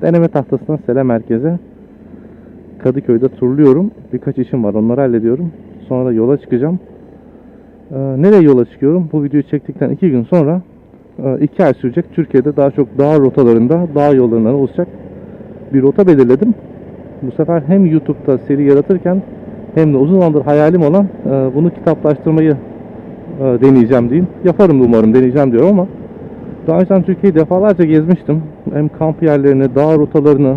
Deneme tahtasından selam merkeze. Kadıköy'de turluyorum. Birkaç işim var onları hallediyorum. Sonra da yola çıkacağım. Ee, nereye yola çıkıyorum? Bu videoyu çektikten iki gün sonra e, iki ay sürecek Türkiye'de daha çok dağ rotalarında, dağ yollarından oluşacak bir rota belirledim. Bu sefer hem YouTube'da seri yaratırken hem de uzun zamandır hayalim olan e, bunu kitaplaştırmayı e, deneyeceğim diyeyim. Yaparım umarım deneyeceğim diyorum ama daha önceden Türkiye'yi defalarca gezmiştim. Hem kamp yerlerini, dağ rotalarını,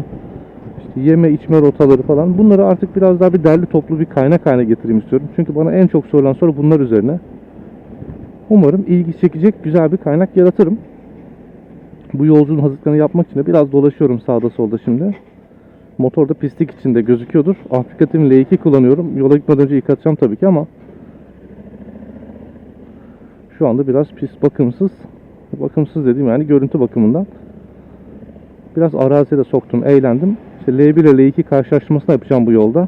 işte yeme içme rotaları falan. Bunları artık biraz daha bir derli toplu bir kaynak haline getireyim istiyorum. Çünkü bana en çok sorulan soru bunlar üzerine. Umarım ilgi çekecek güzel bir kaynak yaratırım. Bu yolculuğun hazırlıklarını yapmak için de biraz dolaşıyorum sağda solda şimdi. Motor da pislik içinde gözüküyordur. Afrika Team L2 kullanıyorum. Yola gitmeden önce yıkatacağım tabii ki ama şu anda biraz pis bakımsız. Bakımsız dediğim yani görüntü bakımından. Biraz araziye de soktum, eğlendim. İşte L1 ile L2 karşılaştırmasını yapacağım bu yolda.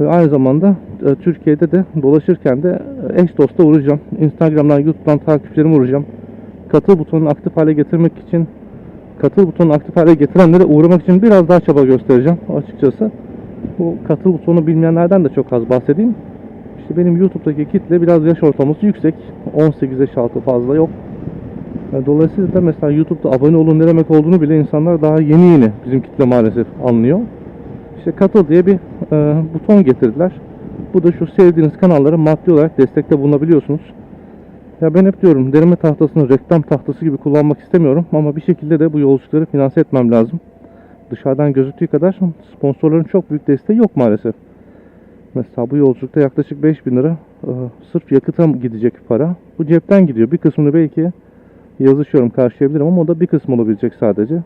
Ve aynı zamanda e, Türkiye'de de dolaşırken de e, eş dosta uğrayacağım. Instagram'dan, YouTube'dan takipçilerimi uğrayacağım. Katıl butonunu aktif hale getirmek için katıl butonunu aktif hale getirenlere uğramak için biraz daha çaba göstereceğim açıkçası. Bu katıl butonu bilmeyenlerden de çok az bahsedeyim. İşte benim YouTube'daki kitle biraz yaş ortalaması yüksek. 18 yaş altı fazla yok. Yani Dolayısıyla da mesela YouTube'da abone olun ne demek olduğunu bile insanlar daha yeni yeni bizim kitle maalesef anlıyor. İşte katıl diye bir e, buton getirdiler. Bu da şu sevdiğiniz kanallara maddi olarak destekte bulunabiliyorsunuz. Ya ben hep diyorum deneme tahtasını reklam tahtası gibi kullanmak istemiyorum ama bir şekilde de bu yolculukları finanse etmem lazım. Dışarıdan gözüktüğü kadar sponsorların çok büyük desteği yok maalesef. Mesela bu yolculukta yaklaşık 5000 lira e, sırf yakıta gidecek para. Bu cepten gidiyor. Bir kısmını belki yazışıyorum karşılayabilirim ama o da bir kısmı olabilecek sadece.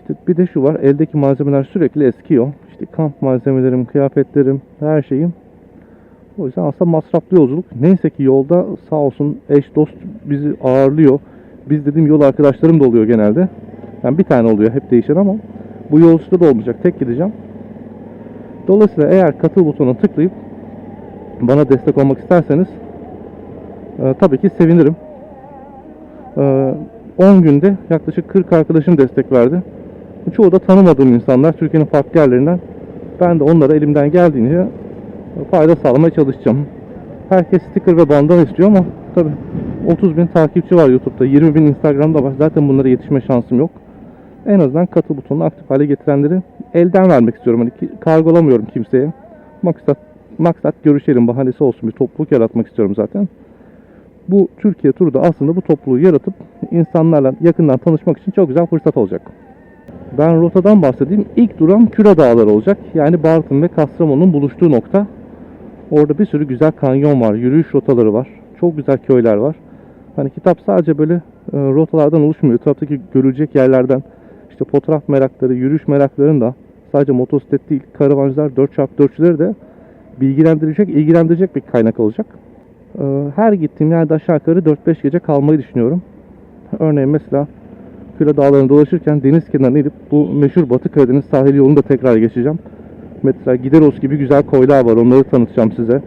İşte bir de şu var. Eldeki malzemeler sürekli eskiyor. İşte kamp malzemelerim, kıyafetlerim, her şeyim. O yüzden aslında masraflı yolculuk. Neyse ki yolda sağ olsun eş dost bizi ağırlıyor. Biz dediğim yol arkadaşlarım da oluyor genelde. Yani bir tane oluyor hep değişen ama bu yolculukta da olmayacak. Tek gideceğim. Dolayısıyla eğer katıl butonuna tıklayıp bana destek olmak isterseniz e, tabii ki sevinirim. E, 10 günde yaklaşık 40 arkadaşım destek verdi. Çoğu da tanımadığım insanlar Türkiye'nin farklı yerlerinden. Ben de onlara elimden geldiğince fayda sağlamaya çalışacağım. Herkes sticker ve bandana istiyor ama tabii 30 bin takipçi var YouTube'da, 20 bin Instagram'da var. Zaten bunlara yetişme şansım yok. En azından katıl butonunu aktif hale getirenleri elden vermek istiyorum. Hani kargolamıyorum kimseye. Maksat maksat görüşelim bahanesi olsun bir topluluk yaratmak istiyorum zaten. Bu Türkiye turu da aslında bu topluluğu yaratıp insanlarla yakından tanışmak için çok güzel fırsat olacak. Ben rotadan bahsedeyim. İlk duram Küre Dağları olacak. Yani Bartın ve Kastamonu'nun buluştuğu nokta. Orada bir sürü güzel kanyon var, yürüyüş rotaları var. Çok güzel köyler var. Hani kitap sadece böyle e, rotalardan oluşmuyor. Etraftaki görülecek yerlerden işte fotoğraf merakları, yürüyüş meraklarını da sadece motosiklet değil, karavancılar, 4x4'çüleri de bilgilendirecek, ilgilendirecek bir kaynak olacak. E, Her gittiğim yerde aşağı yukarı 4-5 gece kalmayı düşünüyorum. Örneğin mesela Küre dağlarını dolaşırken deniz kenarına inip bu meşhur Batı Karadeniz sahili yolunu da tekrar geçeceğim. Mesela Gideros gibi güzel koylar var onları tanıtacağım size.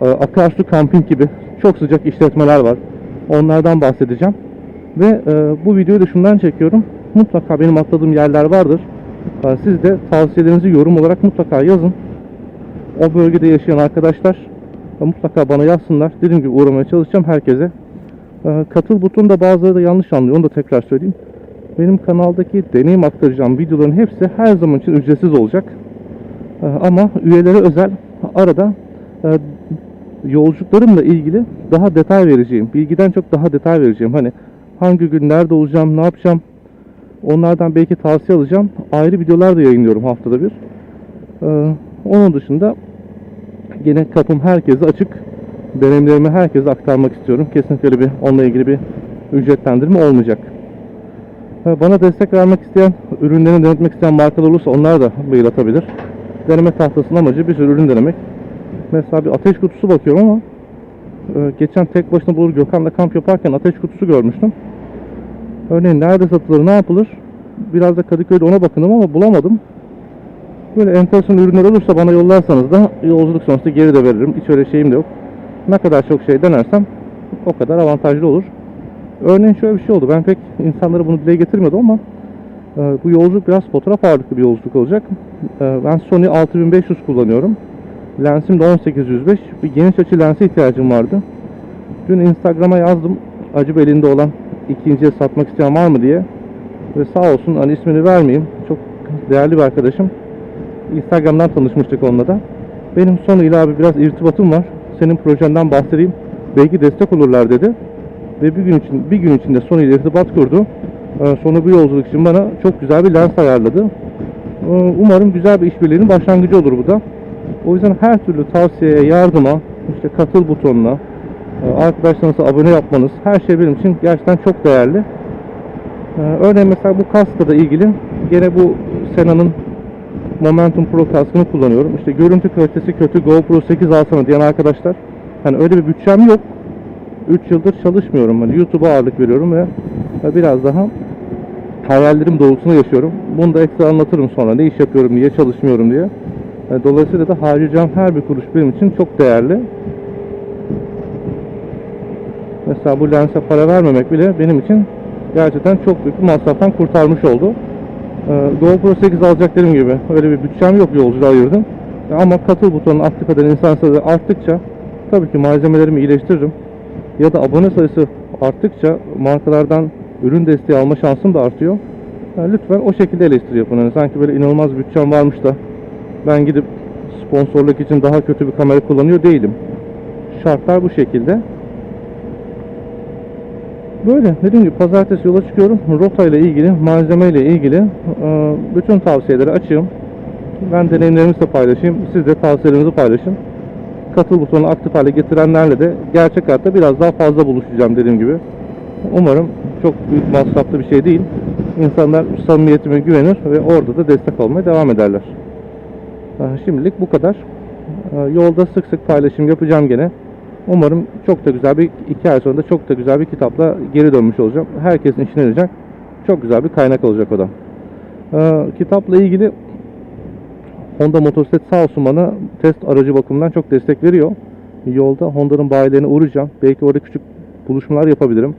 Ee, Akarsu Camping gibi çok sıcak işletmeler var. Onlardan bahsedeceğim. Ve e, bu videoyu da şundan çekiyorum. Mutlaka benim atladığım yerler vardır. Ee, Siz de tavsiyelerinizi yorum olarak mutlaka yazın. O bölgede yaşayan arkadaşlar mutlaka bana yazsınlar. Dediğim gibi uğramaya çalışacağım herkese. Ee, Katıl butonu da bazıları da yanlış anlıyor. Onu da tekrar söyleyeyim. Benim kanaldaki deneyim aktaracağım videoların hepsi her zaman için ücretsiz olacak. Ee, Ama üyelere özel arada e, yolculuklarımla ilgili daha detay vereceğim. Bilgiden çok daha detay vereceğim. Hani hangi gün nerede olacağım, ne yapacağım. Onlardan belki tavsiye alacağım. Ayrı videolar da yayınlıyorum haftada bir. Ee, Onun dışında yine kapım herkese açık. Deneyimlerimi herkese aktarmak istiyorum. Kesinlikle bir onunla ilgili bir ücretlendirme olmayacak. Bana destek vermek isteyen, ürünlerini denetmek isteyen markalar olursa onlar da mail atabilir. Deneme tahtasının amacı bir sürü ürün denemek. Mesela bir ateş kutusu bakıyorum ama e, geçen tek başına bulur Gökhan'la kamp yaparken ateş kutusu görmüştüm. Örneğin nerede satılır, ne yapılır? Biraz da Kadıköy'de ona bakındım ama bulamadım. Böyle enteresan ürünler olursa bana yollarsanız da yolculuk sonrası geri de veririm. Hiç öyle şeyim de yok. Ne kadar çok şey denersem o kadar avantajlı olur. Örneğin şöyle bir şey oldu. Ben pek insanlara bunu dile getirmiyordum ama Ee, Bu yolculuk biraz fotoğraf ağırlıklı bir yolculuk olacak. Ee, Ben Sony 6500 kullanıyorum. Lensim de 18-105. Bir geniş açı lense ihtiyacım vardı. Dün Instagram'a yazdım. Acı belinde olan ikinciye satmak isteyen var mı diye. Ve sağ olsun hani ismini vermeyeyim. Çok değerli bir arkadaşım. Instagram'dan tanışmıştık onunla da. Benim ile abi biraz irtibatım var. Senin projenden bahsedeyim. Belki destek olurlar dedi. Ve bir gün için bir gün içinde Sony ile irtibat kurdu. Ee, Sonra bu yolculuk için bana çok güzel bir lens ayarladı. Ee, Umarım güzel bir işbirliğinin başlangıcı olur bu da. O yüzden her türlü tavsiyeye, yardıma, işte katıl butonuna, e, arkadaşlarınıza abone yapmanız, her şey benim için gerçekten çok değerli. Ee, Örneğin mesela bu kaskla da ilgili gene bu Sena'nın Momentum Pro kaskını kullanıyorum. İşte görüntü kalitesi kötü GoPro 8 alsana diyen arkadaşlar. Hani öyle bir bütçem yok. 3 yıldır çalışmıyorum. Hani YouTube'a ağırlık veriyorum ve biraz daha hayallerim doğrultusunda yaşıyorum. Bunu da ekstra anlatırım sonra. Ne iş yapıyorum, niye çalışmıyorum diye. E, Dolayısıyla da harcayacağım her bir kuruş benim için çok değerli. Mesela bu lense para vermemek bile benim için gerçekten çok büyük bir masraftan kurtarmış oldu. GoPro 8 alacak dediğim gibi öyle bir bütçem yok yolculuğa ayırdım. Ama katıl butonunu aktif eden insan sayısı arttıkça tabii ki malzemelerimi iyileştiririm. Ya da abone sayısı arttıkça markalardan ürün desteği alma şansım da artıyor. Yani lütfen o şekilde eleştiri yapın. Yani sanki böyle inanılmaz bütçem varmış da ben gidip sponsorluk için daha kötü bir kamera kullanıyor değilim. Şartlar bu şekilde. Böyle dediğim gibi pazartesi yola çıkıyorum. Rota ile ilgili, malzeme ile ilgili e, bütün tavsiyeleri açığım. Ben deneyimlerimi de paylaşayım. Siz de tavsiyelerinizi paylaşın. Katıl butonunu aktif hale getirenlerle de gerçek hayatta biraz daha fazla buluşacağım dediğim gibi. Umarım çok büyük masraflı bir şey değil. İnsanlar samimiyetime güvenir ve orada da destek olmaya devam ederler. Ee, Şimdilik bu kadar. Ee, Yolda sık sık paylaşım yapacağım gene. Umarım çok da güzel bir iki ay sonra da çok da güzel bir kitapla geri dönmüş olacağım. Herkesin işine yarayacak. Çok güzel bir kaynak olacak o da. Ee, kitapla ilgili Honda motosiklet sağ olsun bana test aracı bakımından çok destek veriyor. Yolda Honda'nın bayilerine uğrayacağım. Belki orada küçük buluşmalar yapabilirim.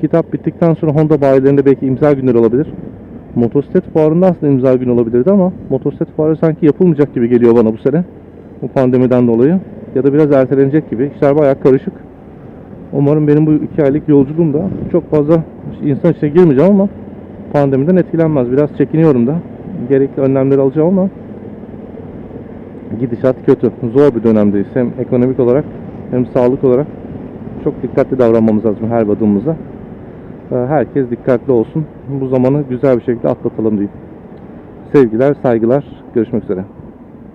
Kitap bittikten sonra Honda bayilerinde belki imza günleri olabilir. Motosiklet fuarında aslında imza günü olabilirdi ama motosiklet fuarı sanki yapılmayacak gibi geliyor bana bu sene. Bu pandemiden dolayı. Ya da biraz ertelenecek gibi. İşler bayağı karışık. Umarım benim bu iki aylık yolculuğum da çok fazla insan içine girmeyeceğim ama pandemiden etkilenmez. Biraz çekiniyorum da. Gerekli önlemleri alacağım ama gidişat kötü. Zor bir dönemdeyiz. Hem ekonomik olarak hem sağlık olarak çok dikkatli davranmamız lazım her adımımıza. Ee, Herkes dikkatli olsun. Bu zamanı güzel bir şekilde atlatalım diyeyim. Sevgiler, saygılar. Görüşmek üzere.